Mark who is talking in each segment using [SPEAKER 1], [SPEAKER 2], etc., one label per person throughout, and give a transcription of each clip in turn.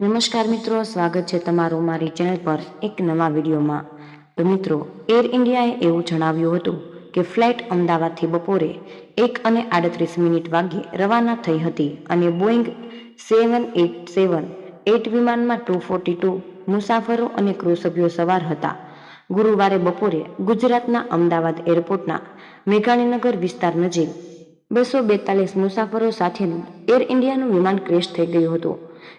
[SPEAKER 1] નમસ્કાર મિત્રો, સ્વાગત છે તમારું મારી ચેનલ પર એક નવા વિડીયોમાં. તો મિત્રો એર ઇન્ડિયાએ એવું જણાવ્યું હતું કે ફ્લાઇટ અમદાવાદથી બપોરે એક અને આડત્રીસ મિનિટ વાગ્યે રવાના થઈ હતી અને Boeing seven eight seven eight વિમાનમાં ટુ ફોર્ટી ટુ મુસાફરો અને ક્રૂ સભ્યો સવાર હતા. ગુરુવારે બપોરે ગુજરાતના અમદાવાદ એરપોર્ટના મેઘાણીનગર વિસ્તાર નજીક બસો બેતાલીસ મુસાફરો સાથેનું એર ઇન્ડિયાનું વિમાન ક્રેશ થઈ ગયું હતું.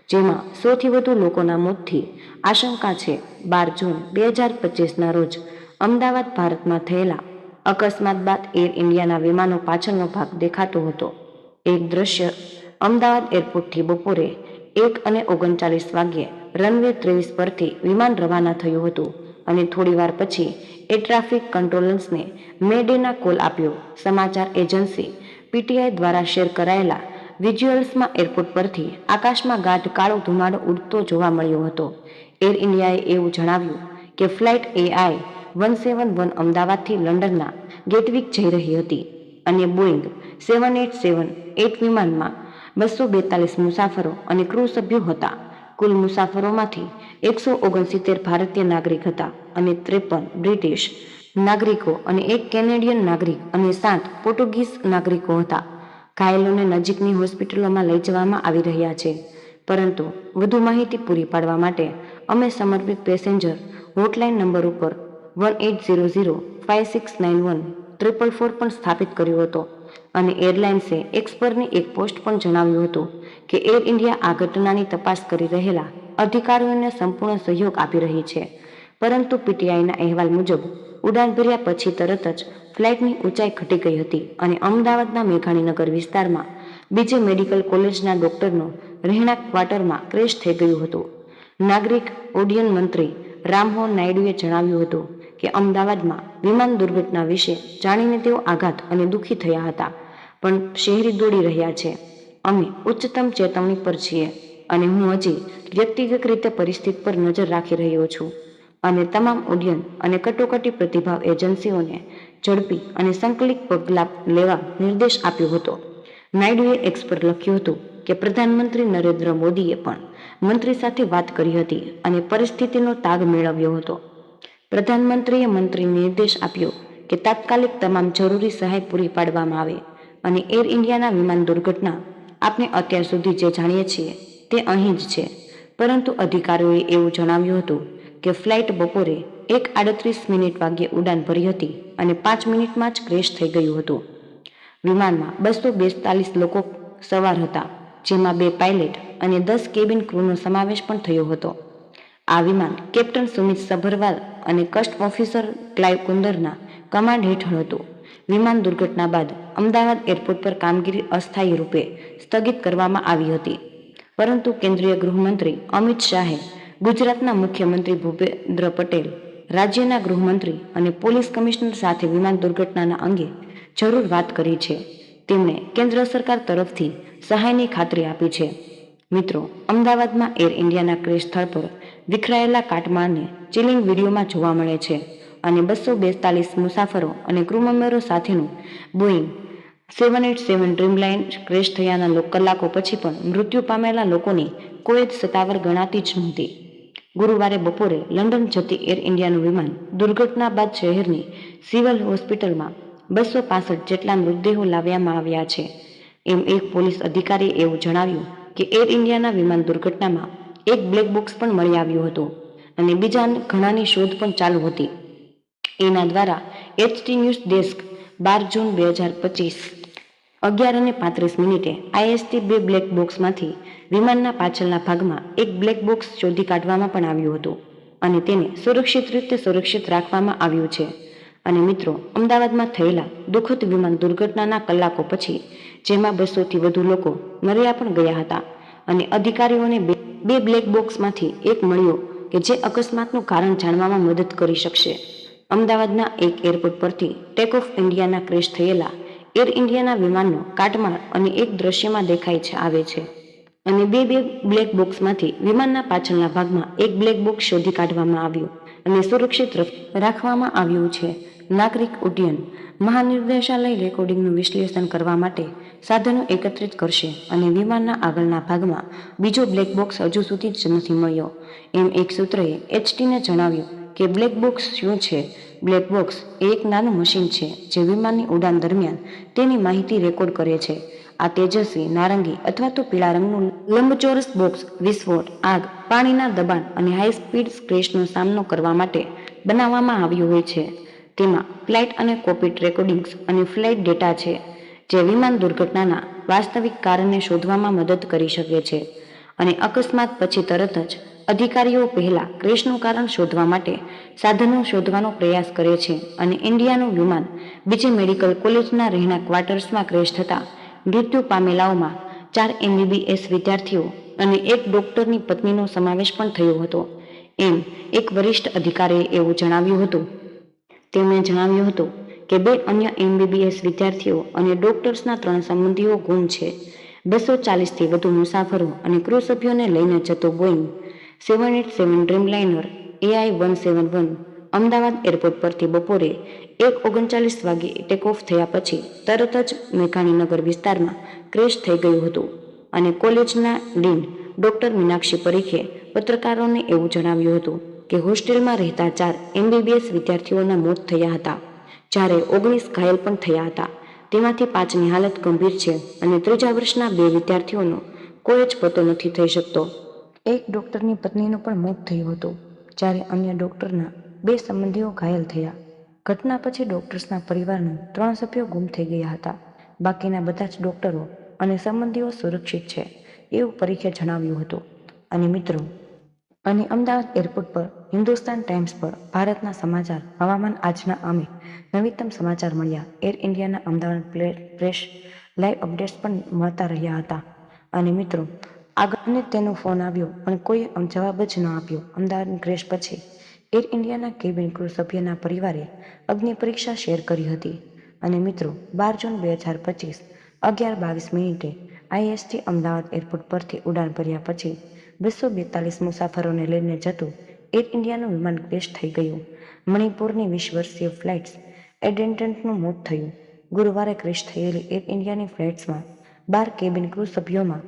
[SPEAKER 1] જેમાં સૌથી વધુ લોકોના મોતથી આશંકા છે. બાર જૂન બે હજાર પચીસના રોજ અમદાવાદ ભારતમાં થયેલા અકસ્માત બાદ એર ઇન્ડિયાના વિમાનો પાછળનો ભાગ દેખાતો હતો. એક દ્રશ્ય અમદાવાદ એરપોર્ટથી બપોરે એક અને ઓગણચાલીસ વાગ્યે રનવે ત્રેવીસ પરથી વિમાન રવાના થયું હતું અને થોડીવાર પછી એ ટ્રાફિક કંટ્રોલર્સને મેડેના કોલ આપ્યો. સમાચાર એજન્સી પીટીઆઈ દ્વારા શેર કરાયેલા વિઝ્યુઅલ્સમાં એરપોર્ટ પરથી આકાશમાં ગાઢ કાળો ધુમાડો ઉડતો જોવા મળ્યો હતો. એર ઇન્ડિયાએ એવું જણાવ્યું કે flight AI one seven one અમદાવાદથી લંડનના ગેટવિક જઈ રહી હતી અને Boeing seven eight seven eight વિમાનમાં બસો બેતાલીસ મુસાફરો અને ક્રૂ સભ્યો હતા. કુલ મુસાફરોમાંથી એકસો ઓગણસિત્તેર ભારતીય નાગરિક હતા અને ત્રેપન બ્રિટિશ નાગરિકો અને એક કેનેડિયન નાગરિક અને સાત પોર્ટુગીઝ નાગરિકો હતા. ઘાયલોને નજીકની હોસ્પિટલોમાં લઈ જવામાં આવી રહ્યા છે. પરંતુ વધુ માહિતી પૂરી પાડવા માટે અમે સમર્પિત પેસેન્જર હોટલાઇન નંબર ઉપર one eight zero zero five six nine one triple four પણ સ્થાપિત કર્યો હતો અને એરલાઇન્સે એક્સપરની એક પોસ્ટ પણ જણાવ્યું હતું કે એર ઇન્ડિયા આ ઘટનાની તપાસ કરી રહેલા અધિકારીઓને સંપૂર્ણ સહયોગ આપી રહી છે. પરંતુ પીટીઆઈના અહેવાલ મુજબ ઉડાન ભર્યા પછી તરત જ ફ્લાઇટની ઊંચાઈ ઘટી ગઈ હતી અને અમદાવાદના મેઘાણીનગર વિસ્તારમાં બીજે મેડિકલ કોલેજના ડોક્ટરનો રહેણાંક ક્વાર્ટરમાં ક્રેશ થઈ ગયું હતું. નાગરિક ઉડ્ડયન મંત્રી રામમોહન નાયડુએ જણાવ્યું હતું કે અમદાવાદમાં વિમાન દુર્ઘટના વિશે જાણીને તેઓ આઘાત અને દુઃખી થયા હતા, પણ શહેરી દોડી રહ્યા છે. અમે ઉચ્ચતમ ચેતવણી પર છીએ અને હું હજી વ્યક્તિગત રીતે પરિસ્થિતિ પર નજર રાખી રહ્યો છું. અને તમામ ઉડ્ડયન અને કટોકટી પ્રતિભાવ એજન્સીઓને ઝડપી અને સંકલિત પગલાં લેવા નિર્દેશ આપ્યો હતો. નાયડુએ એક્સ લખ્યું હતું કે પ્રધાનમંત્રી નરેન્દ્ર મોદીએ પણ મંત્રી સાથે વાત કરી હતી અને પરિસ્થિતિનો તાગ મેળવ્યો હતો. પ્રધાનમંત્રીએ મંત્રી નિર્દેશ આપ્યો કે તાત્કાલિક તમામ જરૂરી સહાય પૂરી પાડવામાં આવે અને એર ઇન્ડિયાના વિમાન દુર્ઘટના આપણે અત્યાર સુધી જે જાણીએ છીએ તે અહીં જ છે. પરંતુ અધિકારીઓએ એવું જણાવ્યું હતું કે ફ્લાઇટ બપોરે એક આડત્રીસ મિનિટ વાગ્યે ઉડાન ભરી હતી અને પાંચ મિનિટમાં જ ક્રેશ થઈ ગયું હતું. વિમાનમાં બસો બેતાલીસ લોકો સવાર હતા, જેમાં બે પાયલટ અને દસ કેબિન ક્રૂનો સમાવેશ પણ થયો હતો. આ વિમાન કેપ્ટન સુમિત સભરવાલ અને કસ્ટ ઓફિસર ક્લાઇવ કુંદરના કમાન્ડ હેઠળ હતું. વિમાન દુર્ઘટના બાદ અમદાવાદ એરપોર્ટ પર કામગીરી અસ્થાયી રૂપે સ્થગિત કરવામાં આવી હતી. પરંતુ કેન્દ્રીય ગૃહમંત્રી અમિત શાહે ગુજરાતના મુખ્યમંત્રી ભૂપેન્દ્ર પટેલ, રાજ્યના ગૃહમંત્રી અને પોલીસ કમિશનર સાથે વિમાન દુર્ઘટનાના અંગે જરૂર વાત કરી છે. તેમણે કેન્દ્ર સરકાર તરફથી સહાયની ખાતરી આપી છે. મિત્રો, અમદાવાદમાં એર ઇન્ડિયાના ક્રેશ સ્થળ પર વિખરાયેલા કાટમાળને ચિલિંગ વિડીયોમાં જોવા મળે છે અને બસો બેતાલીસ મુસાફરો અને ક્રૂ મેમ્બરો સાથેનું Boeing seven eight seven Dreamliner crash થયાના કલાકો પછી પણ મૃત્યુ પામેલા લોકોની કોઈ જ સત્તાવર ગણાતી જ નહોતી. ગુરુવારે બપોરે લંડન જતી એર ઇન્ડિયાનું વિમાન દુર્ઘટના બાદ શહેરની સિવિલ હોસ્પિટલમાં બસો પાસઠ જેટલા મૃતદેહો લાવવામાં આવ્યા છે. એમ એક પોલીસ અધિકારીએ એવું જણાવ્યું કે એર ઇન્ડિયાના વિમાન દુર્ઘટનામાં એક બ્લેક બોક્સ પણ મળી આવ્યું હતું અને બીજા ઘણાની શોધ પણ ચાલુ હતી. એના દ્વારા એચટી ન્યૂઝ ડેસ્ક બાર જૂન બે હજાર પચીસ અગિયાર અને પાંત્રીસ મિનિટે આઈએસટી બે બ્લેક બોક્સમાંથી વિમાનના પાછળના ભાગમાં એક બ્લેક બોક્સ શોધી કાઢવામાં પણ આવ્યું હતું અને તેને સુરક્ષિત રીતે સુરક્ષિત રાખવામાં આવ્યું છે. અને મિત્રો, અમદાવાદમાં થયેલા દુઃખદ વિમાન દુર્ઘટનાના કલાકો પછી, જેમાં બસોથી વધુ લોકો મર્યા પણ ગયા હતા અને અધિકારીઓને બે બ્લેક બોક્સમાંથી એક મળ્યો કે જે અકસ્માતનું કારણ જાણવામાં મદદ કરી શકશે. અમદાવાદના એક એરપોર્ટ પરથી ટેક ઓફ ઇન્ડિયાના ક્રેશ થયેલા એર ઇન્ડિયાના વિમાનનો કાટમાળ અને એક દ્રશ્યમાં દેખાય છે, આવે છે. અને બે બે બ્લેક બોક્સમાંથી વિમાનના પાછળના ભાગમાં એક બ્લેક બોક્સ શોધી કાઢવામાં આવ્યું અને સુરક્ષિત રાખવામાં આવ્યું છે. નાગરિક ઉડ્ડયન મહાનિર્દેશાલય રેકોર્ડિંગનું વિશ્લેષણ કરવા માટે સાધનો એકત્રિત કરશે અને વિમાનના આગળના ભાગમાં બીજો બ્લેક બોક્સ હજુ સુધી જ નથી મળ્યો. એમ એક સૂત્રએ એચટીને જણાવ્યું કે બ્લેક બોક્સ શું છે? બ્લેક બોક્સ એ એક નાનું મશીન છે જે વિમાનની ઉડાન દરમિયાન તેની માહિતી રેકોર્ડ કરે છે. આ તેજસ્વી, નારંગી અથવા તો પીળા રંગનું લંબચોરસ બોક્સ વિસ્ફોટ આગ, પાણીના દબાણ અને હાઈ સ્પીડ ક્રેશનો સામનો કરવા માટે બનાવવામાં આવ્યું હોય છે. તેમાં ફ્લાઇટ અને કોપીટ રેકોર્ડિંગ્સ અને ફ્લાઇટ ડેટા છે, જે વિમાન દુર્ઘટનાના વાસ્તવિક કારણને શોધવામાં મદદ કરી શકે છે અને અકસ્માત પછી તરત જ અધિકારીઓ પહેલા ક્રેશનું કારણ શોધવા માટે સાધનો શોધવાનો પ્રયાસ કરે છે અને ઇન્ડિયાનું વિમાન બીજી મેડિકલ કોલેજના રહેણાંક ક્વાર્ટર્સમાં ક્રેશ થતાં મૃત્યુ પામેલાઓમાં ચાર એમબીબીએસ વિદ્યાર્થીઓ અને એક ડોક્ટરની પત્નીનો સમાવેશ પણ થયો હતો. એમ એક વરિષ્ઠ અધિકારીએ એવું જણાવ્યું હતું. તેમણે જણાવ્યું હતું કે બે અન્ય એમબીબીએસ વિદ્યાર્થીઓ અને ડોક્ટર્સના ત્રણ સંબંધીઓ ગુમ છે. બસો ચાલીસથી વધુ મુસાફરો અને ક્રૂ સભ્યોને લઈને જતો Boeing seven eight seven Dreamliner AI one seven one Ahmedabad airport પરથી બપોરે એક ઓગણચાલીસ વાગે ટેક ઓફ થયા પછી તરત જ મેઘાણીનગર વિસ્તારમાં ક્રેશ થઈ ગયું હતું અને કોલેજના ડીન ડોક્ટર મીનાક્ષી પરીખે પત્રકારોને એવું જણાવ્યું હતું કે હોસ્ટેલમાં રહેતા ચાર એમબીબીએસ વિદ્યાર્થીઓના મોત થયા હતા. જ્યારે ઓગણીસ ઘાયલ પણ થયા હતા. તેમાંથી પાંચની હાલત ગંભીર છે અને ત્રીજા વર્ષના બે વિદ્યાર્થીઓનો કોઈ જ પતો નથી થઈ શકતો. એક ડોક્ટરની પત્નીનું પણ મોત થયું હતું. જ્યારે અન્ય ડોક્ટરના બે સંબંધીઓ ઘાયલ થયા. ઘટના પછી ડોક્ટર્સના પરિવારના ત્રણ સભ્યો ગુમ થઈ ગયા હતા. બાકીના બધા જ ડોક્ટરો અને સંબંધીઓ સુરક્ષિત છે, એવું પરીખે જણાવ્યું હતું. અને મિત્રો, અને અમદાવાદ એરપોર્ટ પર, હિન્દુસ્તાન ટાઈમ્સ પર, ભારતના સમાચાર હવામાન આજના અમે, નવીનતમ સમાચાર મળ્યા. એર ઇન્ડિયાના અમદાવાદ પ્રેસ લાઈવ અપડેટ્સ પણ મળતા રહ્યા હતા. અને મિત્રો આગળને તેનો ફોન આવ્યો, પણ કોઈ જવાબ જ ન આપ્યો. અમદાવાદની ક્રેશ પછી એર ઇન્ડિયાના કેબિન ક્રૂ સભ્યના પરિવારે અગ્નિ પરીક્ષા શેર કરી હતી. અને મિત્રો, બાર જૂન બે હજાર પચીસ, અગિયાર બાવીસ મિનિટે આઈએસટી અમદાવાદ એરપોર્ટ પરથી ઉડાન ભર્યા પછી બસો બેતાલીસ મુસાફરોને લઈને જતું એર ઇન્ડિયાનું વિમાન ક્રેશ થઈ ગયું. મણિપુરની વીસ વર્ષીય ફ્લાઇટ્સ એટેન્ડન્ટનું મોત થયું. ગુરુવારે ક્રેશ થયેલી એર ઇન્ડિયાની ફ્લાઇટ્સમાં બાર કેબિન ક્રૂ સભ્યોમાં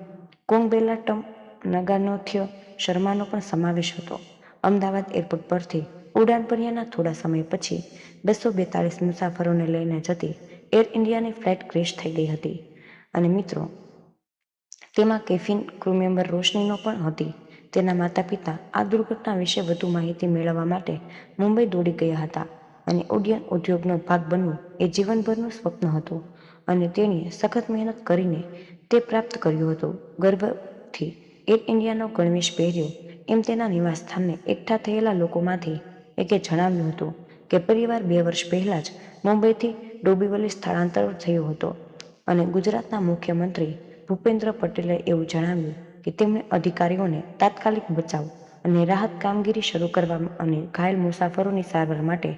[SPEAKER 1] કોંગબેલાટમ, નગાનોથ્ય શર્માનો પણ સમાવેશ હતો. અમદાવાદ એરપોર્ટ પરથી ઉડાન ભર્યાના થોડા સમય પછી બસો બેતાલીસ મુસાફરોને લઈને જતી એર ઇન્ડિયાની ફ્લાઇટ ક્રેશ થઈ ગઈ હતી. અને મિત્રો, તેમાં કેફિન ક્રૂ મેમ્બર રોશનીનો પણ હતી. તેના માતા પિતા આ દુર્ઘટના વિશે વધુ માહિતી મેળવવા માટે મુંબઈ દોડી ગયા હતા અને ઉડ્ડયન ઉદ્યોગનો ભાગ બનવું એ જીવનભરનું સ્વપ્ન હતું અને તેણીએ સખત મહેનત કરીને તે પ્રાપ્ત કર્યું હતું. ગર્ભથી એર ઇન્ડિયાનો ગણવેશ પહેર્યો એમ તેના નિવાસસ્થાનને એકઠા થયેલા લોકોમાંથી એકે જણાવ્યું હતું કે પરિવાર બે વર્ષ પહેલાં જ મુંબઈથી ડોબીવલી સ્થળાંતર થયો હતો અને ગુજરાતના મુખ્યમંત્રી ભૂપેન્દ્ર પટેલે એવું જણાવ્યું કે તેમણે અધિકારીઓને તાત્કાલિક બચાવ અને રાહત કામગીરી શરૂ કરવા અને ઘાયલ મુસાફરોની સારવાર માટે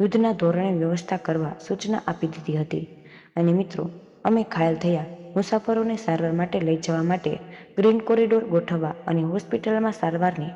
[SPEAKER 1] યુદ્ધના ધોરણે વ્યવસ્થા કરવા સૂચના આપી દીધી હતી. અને મિત્રો, અમે ઘાયલ થયા મુસાફરોને સારવાર માટે લઈ જવા માટે ગ્રીન કોરિડોર ગોઠવવા અને હોસ્પિટલમાં સારવારની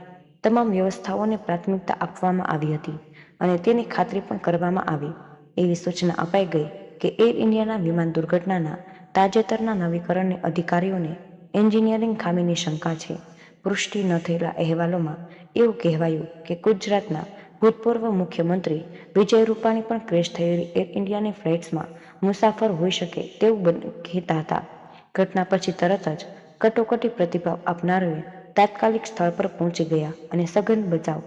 [SPEAKER 1] તમામ વ્યવસ્થાઓને પ્રાથમિકતા આપવામાં આવી હતી અને તેની ખાતરી પણ કરવામાં આવી. એવી સૂચના અપાઈ ગઈ કે એર ઇન્ડિયાના વિમાન દુર્ઘટનાના તાજેતરના નવીકરણને અધિકારીઓને એન્જિનિયરિંગ ખામીની શંકા છે. પુષ્ટિ ન થયેલા અહેવાલોમાં એવું કહેવાયું કે ગુજરાતના ભૂતપૂર્વ મુખ્યમંત્રી વિજય રૂપાણી પણ ક્રેશ થયેલી એર ઇન્ડિયાની ફ્લાઇટ્સમાં મુસાફર હોઈ શકે તેવું કહેતા હતા. ઘટના પછી તરત જ કટોકટી પ્રતિભાવ આપનારોએ તાત્કાલિક સ્થળ પર પહોંચી ગયા અને સઘન બચાવ,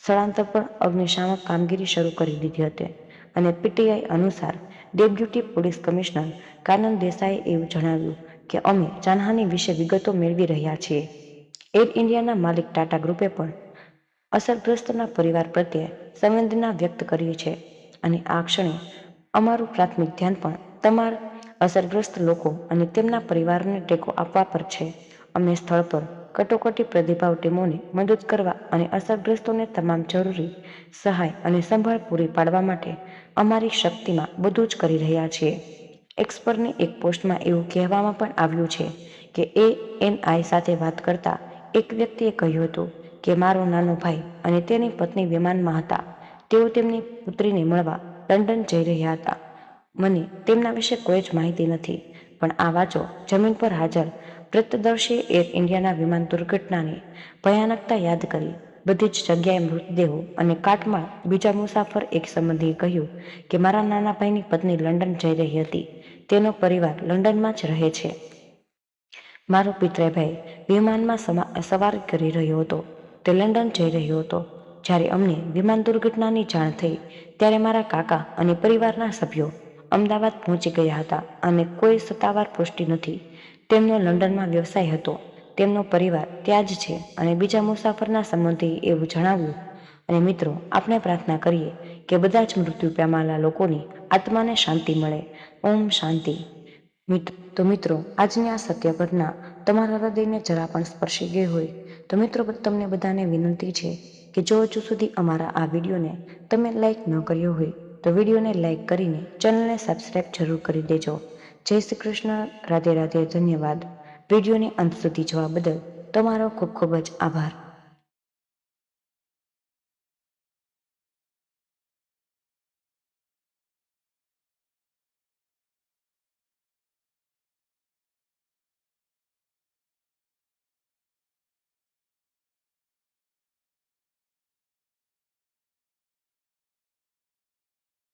[SPEAKER 1] સ્થળાંતર પર અગ્નિશામક કામગીરી શરૂ કરી દીધી હતી અને પીટીઆઈ અનુસાર ડેપ્યુટી પોલીસ કમિશનર કાનન દેસાઈએ એવું જણાવ્યું કે અમે જાનહાની વિશે વિગતો મેળવી રહ્યા છીએ. એર ઇન્ડિયાના માલિક ટાટા ગ્રુપે પણ અસરગ્રસ્તના પરિવાર પ્રત્યે સંવેદના વ્યક્ત કરી છે અને આ ક્ષણે અમારું પ્રાથમિક ધ્યાન પણ તમારા અસરગ્રસ્ત લોકો અને તેમના પરિવારને ટેકો આપવા પર છે. અમે સ્થળ પર કટોકટી પ્રતિભાવ ટીમોને મદદ કરવા અને અસરગ્રસ્તોને તમામ જરૂરી સહાય અને સંભાળ પૂરી પાડવા માટે અમારી શક્તિમાં બધું જ કરી રહ્યા છીએ. એક્સપરની એક પોસ્ટમાં એવું કહેવામાં પણ આવ્યું છે કે એ એનઆઈ સાથે વાત કરતા એક વ્યક્તિએ કહ્યું હતું કે મારો નાનો ભાઈ અને તેની પત્ની વિમાનમાં હતા. તેઓ તેમની પુત્રીને મળવા લંડન જઈ રહ્યા હતા. મને તેમના વિશે કોઈ જ માહિતી નથી, પણ આ વાંચો જમીન પર હાજર પ્રત્યદર્શી એર ઇન્ડિયાના વિમાન દુર્ઘટનાની ભયાનકતા યાદ કરી. બધી જ જગ્યાએ મૃતદેહો અને કાટમાં બીજા મુસાફર એક સંબંધીએ કહ્યું કે મારા નાના ભાઈની પત્ની લંડન જઈ રહી હતી. તેનો પરિવાર લંડનમાં જ રહે છે. મારો પિતરાઈ વિમાનમાં સમા- સવારી કરી રહ્યો હતો. તે લંડન જઈ રહ્યો હતો. જ્યારે અમને વિમાન દુર્ઘટનાની જાણ થઈ, ત્યારે મારા કાકા અને પરિવારના સભ્યો અમદાવાદ પહોંચી ગયા હતા અને કોઈ સત્તાવાર પુષ્ટિ નથી. તેમનો લંડનમાં વ્યવસાય હતો. તેમનો પરિવાર ત્યાં જ છે અને બીજા મુસાફરના સંબંધી એવું જણાવ્યું. અને મિત્રો, આપણે પ્રાર્થના કરીએ કે બધા જ મૃત્યુ પામેલા લોકોની આત્માને શાંતિ મળે. ઓમ શાંતિ. તો મિત્રો, આજની આ સત્ય ઘટના તમારા હૃદયને જરા પણ સ્પર્શી ગઈ હોય તો મિત્રો, તમને બધાને વિનંતી છે કે જો હજુ સુધી અમારા આ વિડીયોને તમે લાઈક ન કર્યો હોય, તો વિડીયોને લાઈક કરીને ચેનલને સબસ્ક્રાઈબ જરૂર કરી દેજો. જય શ્રી કૃષ્ણ. રાધે રાધે. ધન્યવાદ. વિડીયોને અંત સુધી જોવા બદલ તમારો ખૂબ ખૂબ જ આભાર.